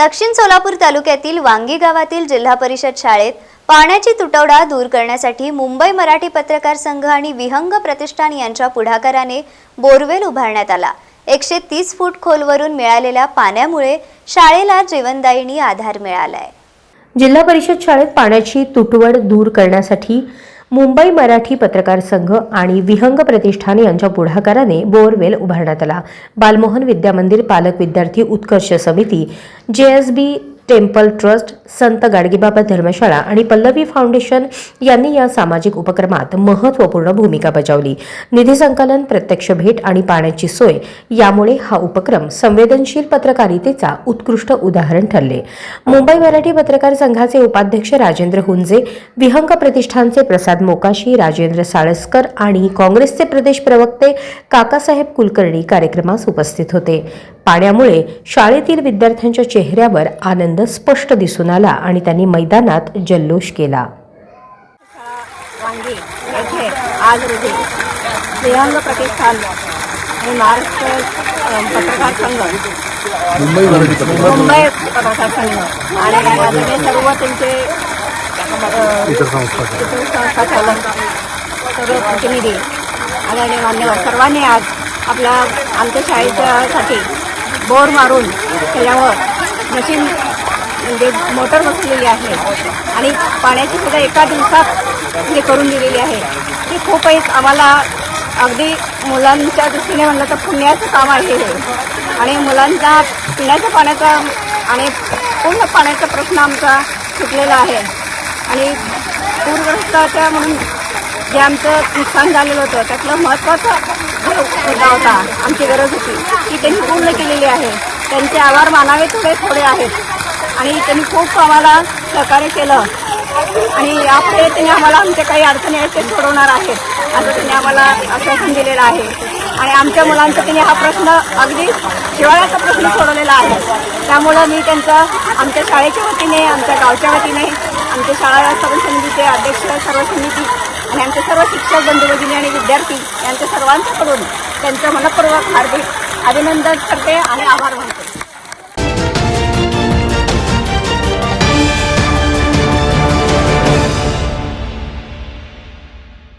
दक्षिण सोलापूर तालुक्यातील वांगी गावातील जिल्हा परिषद शाळेत पाण्याची तुटवडा दूर करण्यासाठी मुंबई मराठी पत्रकार संघ आणि विहंग प्रतिष्ठान यांच्या पुढाकाराने बोरवेल उभारण्यात आला. एकशे तीस फूट खोलवरून मिळालेल्या पाण्यामुळे शाळेला जीवनदायिनी आधार मिळालाय. जिल्हा परिषद शाळेत पाण्याची तुटवड दूर करण्यासाठी मुंबई मराठी पत्रकार संघ आणि विहंग प्रतिष्ठान यांच्या पुढाकाराने बोअरवेल उभारण्यात आला. बालमोहन विद्यामंदिर पालक विद्यार्थी उत्कर्ष समिती जेएसबी टेम्पल ट्रस्ट संत गाडगेबाबा धर्मशाळा आणि पल्लवी फाउंडेशन यांनी या सामाजिक उपक्रमात महत्त्वपूर्ण भूमिका बजावली. निधी संकलन प्रत्यक्ष भेट आणि पाण्याची सोय यामुळे हा उपक्रम संवेदनशील पत्रकारितेचा उत्कृष्ट उदाहरण ठरले. मुंबई मराठी पत्रकार संघाचे उपाध्यक्ष राजेंद्र हुंजे विहंग प्रतिष्ठानचे प्रसाद मोकाशी राजेंद्र साळसकर आणि काँग्रेसचे प्रदेश प्रवक्ते काकासाहेब कुलकर्णी कार्यक्रमास उपस्थित होते. पाण्यामुळे शाळेतील विद्यार्थ्यांच्या चेहऱ्यावर आनंद स्पष्ट दिसून आला. आणि त्यांनी मैदानात जल्लोष केला. आज रोजी विहंग प्रतिष्ठान आणि महाराष्ट्र पत्रकार संघ. मुंबई पत्रकार संघ. आणि सर्व त्यांचे संस्था चालक सर्व प्रतिनिधी आणि मान्यवर सर्वांनी आज आपल्या आमच्या शाळेच्यासाठी बोर मारून त्याच्यावर मशीन म्हणजे मोटर बसलेली आहे. आणि पाण्याची सुद्धा एका दिवसात हे करून दिलेली आहे. ती खूप एक आम्हाला अगदी मुलांच्या दृष्टीने म्हणलं तर पुण्याचं काम आहे हे. आणि मुलांचा पिण्याच्या पाण्याचा आणि पूर्ण पाण्याचा प्रश्न आमचा सुटलेला आहे. आणि पूरग्रस्ताच्या म्हणून जे आमचं नुकसान झालेलं होतं त्यातलं महत्त्वाचा मुद्दा होता आमची गरज होती ती त्यांनी पूर्ण केलेली आहे. त्यांचे आभार मानावे थोडे थोडे आहेत. आणि त्यांनी खूप आम्हाला सहकार्य केलं. आणि यापुढे त्यांनी आम्हाला आमच्या काही अडचणी आहेत ते सोडवणार आहेत. असं त्यांनी आम्हाला आश्वासन दिलेलं आहे. आणि आमच्या मुलांचा त्यांनी हा प्रश्न अगदी हिवाळ्याचा प्रश्न सोडवलेला आहे. त्यामुळं मी त्यांचं आमच्या शाळेच्या वतीने आमच्या गावच्या वतीने आमच्या शाळा सर्व समितीचे अध्यक्ष सर्व समिती आणि आमचे सर्व शिक्षक बंधुभगिनी आणि विद्यार्थी यांच्या सर्वांच्याकडून त्यांचं मनपूर्वक हार्दिक अभिनंदन करते आणि आभार मानते.